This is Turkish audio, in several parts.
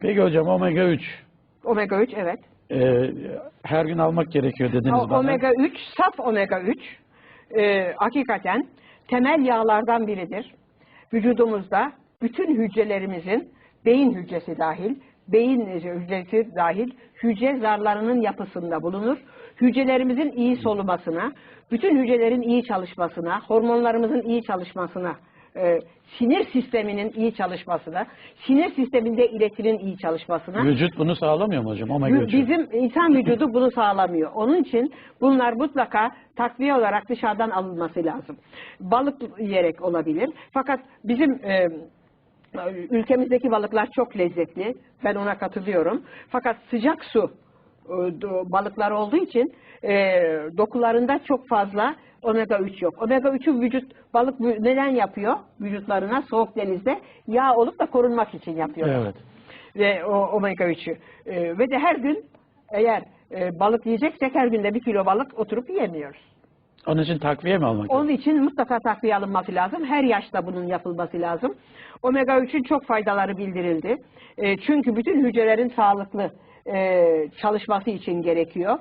Peki hocam omega 3 Omega 3 evet. e, her gün almak gerekiyor dediniz O- bana. Omega 3, saf omega 3 e, hakikaten temel yağlardan biridir. Vücudumuzda bütün hücrelerimizin, beyin hücresi dahil, beyin hücresi dahil hücre zarlarının yapısında bulunur. Hücrelerimizin iyi solumasına, bütün hücrelerin iyi çalışmasına, hormonlarımızın iyi çalışmasına, e, sinir sisteminin iyi çalışmasına, sinir sisteminde iletinin iyi çalışmasına, Vücut bunu sağlamıyor mu hocam omega 3'ü? Bizim insan vücudu bunu sağlamıyor. Onun için bunlar mutlaka takviye olarak dışarıdan alınması lazım. Balık yiyerek olabilir. Fakat bizim e, ülkemizdeki balıklar çok lezzetli. Ben ona katılıyorum. Fakat sıcak su balıklar olduğu için e, dokularında çok fazla omega 3 yok. Omega 3'ü vücut balık neden yapıyor vücutlarına soğuk denizde? Yağ olup da korunmak için yapıyor Evet. ve o omega 3'ü. Ee, ve de her gün eğer e, balık yiyeceksek her günde bir kilo balık oturup yiyemiyoruz. Onun için takviye mi almak Onun için mutlaka takviye alınması lazım. Her yaşta bunun yapılması lazım. Omega 3'ün çok faydaları bildirildi. E, çünkü bütün hücrelerin sağlıklı e, çalışması için gerekiyor.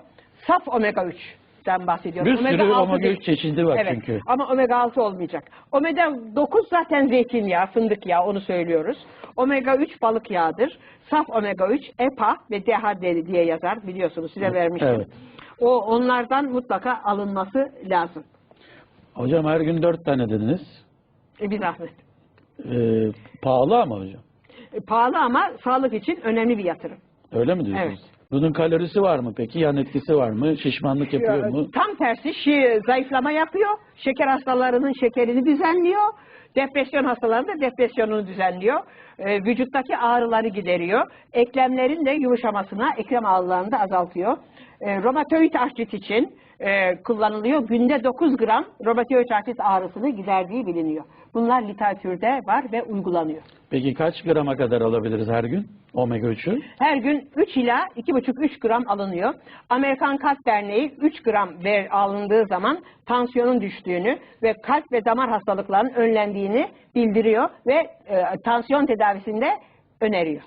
Saf omega 3'ten bahsediyorum. Bir sürü omega değil. 3 çeşidi var Evet. çünkü. Ama omega 6 olmayacak. Omega 9 zaten zeytinyağı, fındık yağı onu söylüyoruz. Omega 3 balık yağıdır. Saf omega 3 EPA ve DHA diye yazar biliyorsunuz size vermiştim. Evet. O onlardan mutlaka alınması lazım. Hocam her gün 4 tane dediniz. E, bir zahmet. E, pahalı ama hocam. E, pahalı ama sağlık için önemli bir yatırım. Öyle mi diyorsunuz? Evet. Bunun kalorisi var mı peki? Yan etkisi var mı? Şişmanlık yapıyor Ya, mu? Tam tersi şi, zayıflama yapıyor. Şeker hastalarının şekerini düzenliyor. Depresyon hastalarının da depresyonunu düzenliyor. E, vücuttaki ağrıları gideriyor. Eklemlerin de yumuşamasına, eklem ağrılarını da azaltıyor. E, romatoid artrit için e, kullanılıyor. Günde 9 gram romatoid artrit ağrısını giderdiği biliniyor. Bunlar literatürde var ve uygulanıyor. Peki kaç grama kadar alabiliriz her gün omega 3'ü? Her gün 3 ila 2,5-3 gram alınıyor. Amerikan Kalp Derneği 3 gram ver, alındığı zaman tansiyonun düştüğünü ve kalp ve damar hastalıklarının önlendiğini bildiriyor ve e, tansiyon tedavisinde öneriyor.